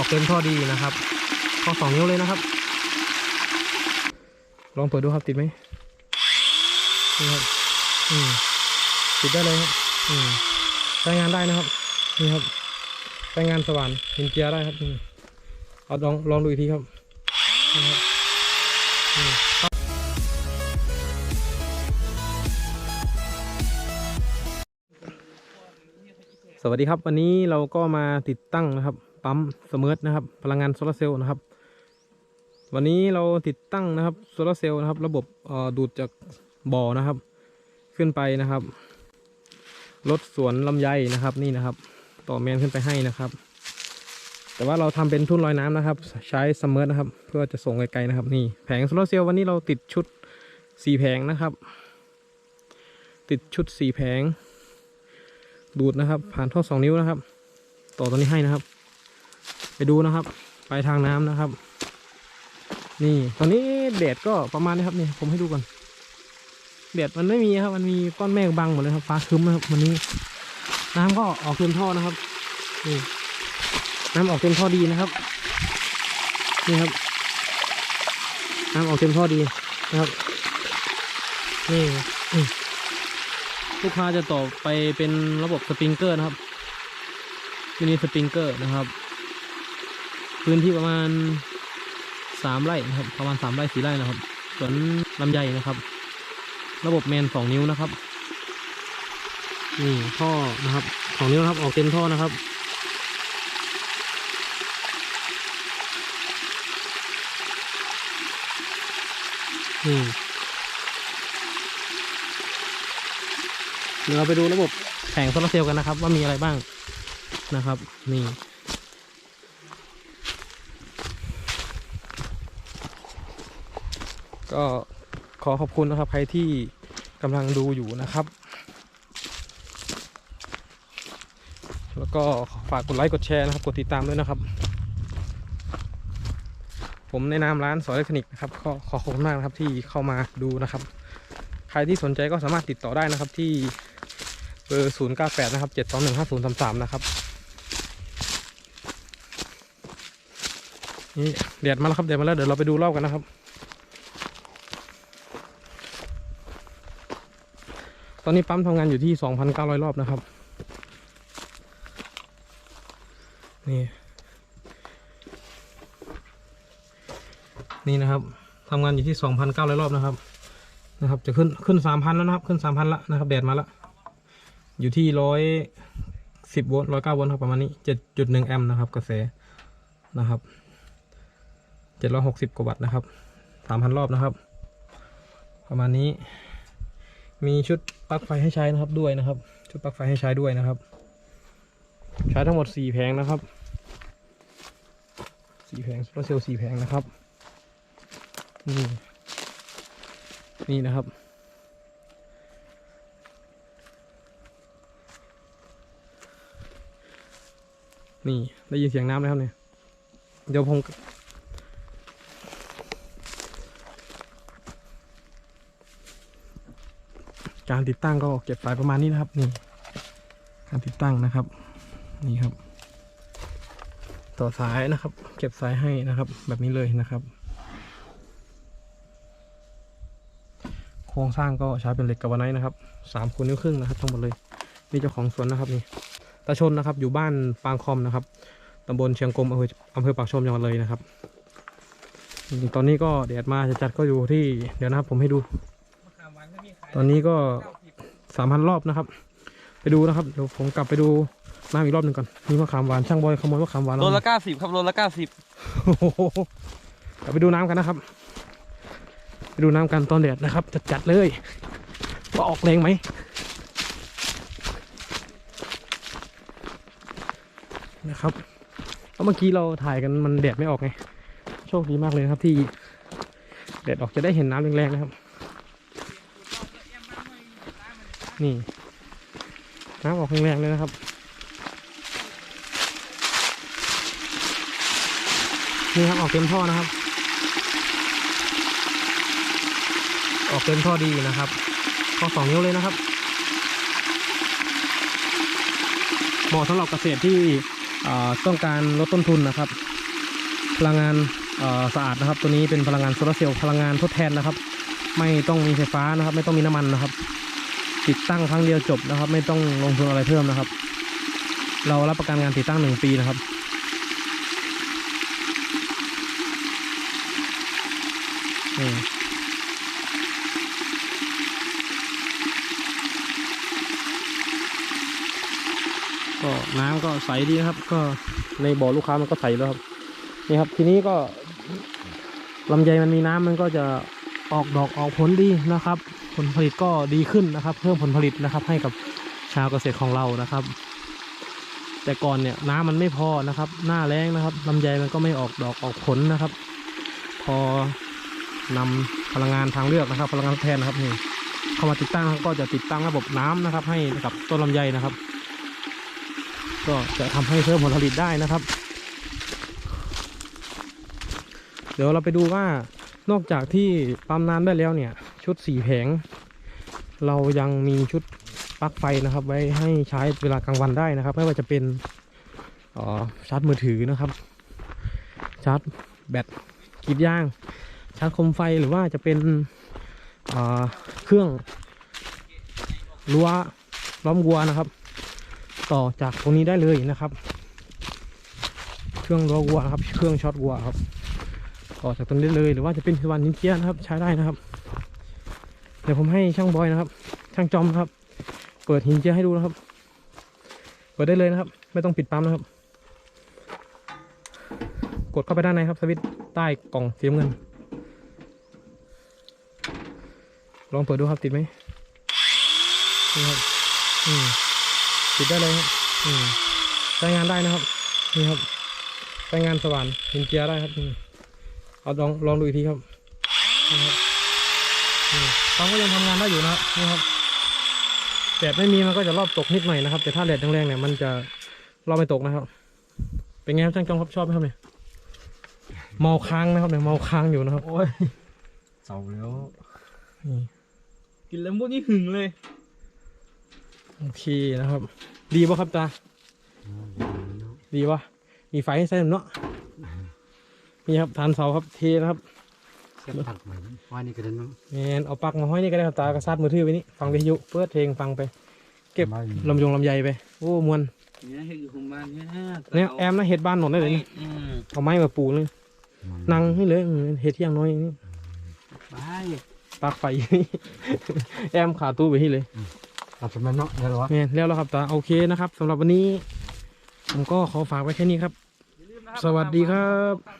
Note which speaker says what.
Speaker 1: อกเต็มท่อดีนะครับข้อสองนิ้วเลยนะครับ ลองเปิดดูครับติดไหมนี่ครับอืมติดได้เลยครับอืมใช้งานได้นะครับนี่ครับใช้งานสว่านเห็นเกียร์ได้ครับนี่เอาลองลองดูอีกทีครับนี่ครับสวัสดีครับ วันนี้เราก็มาติดตั้งนะครับ ปั๊มเสมิร์ทนะครับ พลังงานโซลาร์เซลล์นะครับ วันนี้เราติดตั้งนะครับโซลาร์เซลล์นะครับ ระบบดูดจากบ่อนะครับ ขึ้นไปนะครับรถสวนลำไยนะครับนี่นะครับ ต่อแมนขึ้นไปให้นะครับ แต่ว่าเราทำเป็นทุ่นลอยน้ำนะครับ ใช้สมอร์นะครับ เพื่อจะส่งไกลๆนะครับ นี่แผงโซลาร์เซลล์วันนี้เราติดชุดสี่แผงนะครับ ติดชุดสี่แผงดูดนะครับ ผ่านท่อสองนิ้วนะครับ ต่อตัวนี้ให้นะครับ ไปดูนะครับ ไปทางน้ำนะครับ นี่ตอนนี้แดดก็ประมาณนี้ครับนี่ผมให้ดูก่อนแดดมันไม่มีครับ มันมีก้อนเมฆบังหมดเลยครับฟ้าครึ้มนะครับวันนี้ น้ำก็ออกเต็มท่อนะครับนี่น้ำออกเต็มท่อดีนะครับนี่ครับ น้ำออกเต็มท่อดีนะครับ นี่ลูกค้าจะต่อไปเป็นระบบสปริงเกอร์นะครับมินิสปริงเกอร์นะครับ พื้นที่ประมาณสามไร่นะครับ ประมาณสามไร่สี่ไร่นะครับสวนลำไยนะครับ ระบบแมนสองนิ้วนะครับ นี่ท่อนะครับสองนิ้วนะครับ ออกเต็มท่อนะครับนี่เดี๋ยวเราไปดูระบบแผงโซลาร์เซลล์กันนะครับ ว่ามีอะไรบ้างนะครับ นี่ ก็ขอขอบคุณนะครับใครที่กำลังดูอยู่นะครับ แล้วก็ฝากกดไลค์กดแชร์นะครับ กดติดตามด้วยนะครับ ผมในนามร้านสอยอิเล็กทรอนิกส์นะครับก็ขอขอบคุณมากนะครับที่เข้ามาดูนะครับ ใครที่สนใจก็สามารถติดต่อได้นะครับที่เบอร์0 9 8นะครับ7 2 1 5 0 3 3นะครับนี่เดือดมาแล้วครับเดือดมาแล้วเดี๋ยวเราไปดูรอบกันนะครับ ตอนนี้ปั๊มทำงานอยู่ที่ 2,900 รอบนะครับ นี่ นี่นะครับทำงานอยู่ที่ 2,900 รอบนะครับ นะครับ จะขึ้นขึ้น 3,000 แล้วนะครับ ขึ้น 3,000 ละนะครับ แดดมาละ อยู่ที่ร้อยสิบโวลต์ร้อยเก้าโวลต์ครับประมาณนี้เจ็ดจุดหนึ่งแอมป์นะครับ กระแสนะครับเจ็ดร้อยหกสิบกว่าวัตต์นะครับสามพันรอบนะครับ ประมาณนี้ มีชุดปลั๊กไฟให้ใช้นะครับด้วยนะครับ ชุดปลั๊กไฟให้ใช้ด้วยนะครับ ใช้ทั้งหมดสี่แผงนะครับสี่แผงโซลาเซลล์สี่แผงนะครับนี่นี่นะครับ นี่ได้ยินเสียงน้ำแล้วครับเนี่ยเดี๋ยวผม การติดตั้งก็เก็บสายประมาณนี้นะครับนี่การติดตั้งนะครับ นี่ครับ ต่อสายนะครับ เก็บสายให้นะครับ แบบนี้เลยนะครับ โครงสร้างก็ใช้เป็นเหล็กกาวาไนนะครับสามคูณนิ้วครึ่งนะครับ ทั้งหมดเลยนี่เจ้าของสวนนะครับนี่ตาชนนะครับ อยู่บ้านปางคอมนะครับตำบลเชียงกลมอำเภออำเภอปากชมจังหวัดเลยนะครับตอนนี้ก็แดดมาจะจัดก็อยู่ที่เดี๋ยวนะครับผมให้ดู ตอนนี้ก็สามพันรอบนะครับ ไปดูนะครับเดี๋ยวผมกลับไปดูน้ำอีกรอบหนึ่งก่อนมีมะขามหวานช่างบอยขโมยมะขามหวาน
Speaker 2: โล
Speaker 1: เรา
Speaker 2: ละเก้าสิบครับโลละเก้าสิบ
Speaker 1: โอ้โหกลับไปดูน้ำกันนะครับ ไปดูน้ำกันตอนแดดนะครับจัดจัดๆเลยว่าออกแรงไหมนะครับเพราะเมื่อกี้เราถ่ายกันมันแดดไม่ออกไง โชคดีมากเลยนะครับที่แดดออกจะได้เห็นน้ำแรงๆนะครับ นี่น้ำออกแรงๆเลยนะครับ นี่ครับออกเต็มท่อนะครับ ออกเต็มท่อดีนะครับข้อสองนิ้วเลยนะครับเหมาะสำหรับเกษตรที่ต้องการลดต้นทุนนะครับ พลังงานสะอาดนะครับ ตัวนี้เป็นพลังงานโซลาร์เซลล์พลังงานทดแทนนะครับ ไม่ต้องมีไฟฟ้านะครับ ไม่ต้องมีน้ำมันนะครับ ติดตั้งครั้งเดียวจบนะครับ ไม่ต้องลงทุนอะไรเพิ่มนะครับ เรารับประกันงานติดตั้งหนึ่งปีนะครับอืมก็น้ำก็ใสดีนะครับ ก็ในบ่อลูกค้ามันก็ใสแล้วครับนี่ครับ ทีนี้ก็ลำไยมันมีน้ำมันก็จะ ออกดอกออกผลดีนะครับ ผลผลิตก็ดีขึ้นนะครับ เพิ่มผลผลิตนะครับ ให้กับชาวเกษตรของเรานะครับ แต่ก่อนเนี่ยน้ำมันไม่พอนะครับ หน้าแรงนะครับลำไยมันก็ไม่ออกดอกออกผลนะครับ พอนำพลังงานทางเลือกนะครับ พลังงานทดแทนนะครับนี่เข้ามาติดตั้งก็จะติดตั้งระบบน้ำนะครับ ให้กับต้นลำไยนะครับ ก็จะทำให้เพิ่มผลผลิตได้นะครับ เดี๋ยวเราไปดูว่า นอกจากที่ปั๊มน้ำได้แล้วเนี่ย ชุดสีแผง เรายังมีชุดปลั๊กไฟนะครับ ไว้ให้ใช้เวลากลางวันได้นะครับ ไม่ว่าจะเป็นอ่อชาร์จมือถือนะครับ ชาร์จแบตกรีดยาง ชาร์จโคมไฟหรือว่าจะเป็นเครื่องรั้วล้อมวัวนะครับ ต่อจากตรงนี้ได้เลยนะครับ เครื่องรั้ววัวครับ เครื่องช็อตวัวครับ ต่อจากตรงนี้เลยหรือว่าจะเป็นวันนินเกียนะครับ ใช้ได้นะครับ เดี๋ยวผมให้ช่างบอยนะครับ ช่างจอมนะครับ เปิดหินเจียให้ดูนะครับ เปิดได้เลยนะครับ ไม่ต้องปิดปั๊มนะครับ กดเข้าไปด้านในครับสวิตช์ใต้กล่องสีน้ำเงิน ลองเปิดดูครับติดไหมนี่ครับอืมติดได้เลยครับอืมใช้งานได้นะครับนี่ครับใช้งานสว่านหินเจียได้ครับอืม เอาลองลองดูอีกทีครับนี่ครับอืมปั๊มก็ยังทำงานได้อยู่นะครับนี่ครับแดดไม่มีมันก็จะรอบตกนิดหน่อยนะครับ แต่ถ้าแดดแรงๆเนี่ยมันจะรอบไม่ตกนะครับ เป็นไงครับช่างจอมครับชอบไหมครับเนี่ยเมาค้างนะครับเนี่ยเมาค้างอยู่นะครับ
Speaker 2: โอ้ยเสาแล้ว
Speaker 1: นี่
Speaker 2: กินแล้วมุดนี่หึงเลย
Speaker 1: โอเคนะครับ ดีป่ะครับตาดีป่ะมีไฟให้ใส่เนาะ นี่ครับฐานเสาครับเทนะครับ
Speaker 2: เส้นผักใหม่ว่านี่ก็ได้เนาะ
Speaker 1: แมนเอาปลักมาห้อยนี่ก็ได้ครับตากระซัดมือถือไปนี่ฟังวิทยุเปิดเพลงฟังไป เก็บลำยงลำไยไปโอ้มวน
Speaker 2: เนี่ยให้อยู่ของบ้านเนี่ย
Speaker 1: เนี่ยแอมนะเห็ดบ้านหนอนได้เลยนี่
Speaker 2: อืม
Speaker 1: เอาไม้มาปูเลยนั่งให้เลยอืมเห็ดที่อย่างน้อยนี่
Speaker 2: ไป
Speaker 1: ปลักไฟแอมขาตู้ไปที่เลย
Speaker 2: ตัดเป็นมันเนาะเดี๋ยววะ
Speaker 1: แมนแล้วแล้วครับตาโอเคนะครับสำหรับวันนี้ ผมก็ขอฝากไว้แค่นี้ครับ สวัสดีครับ
Speaker 2: ฝากติด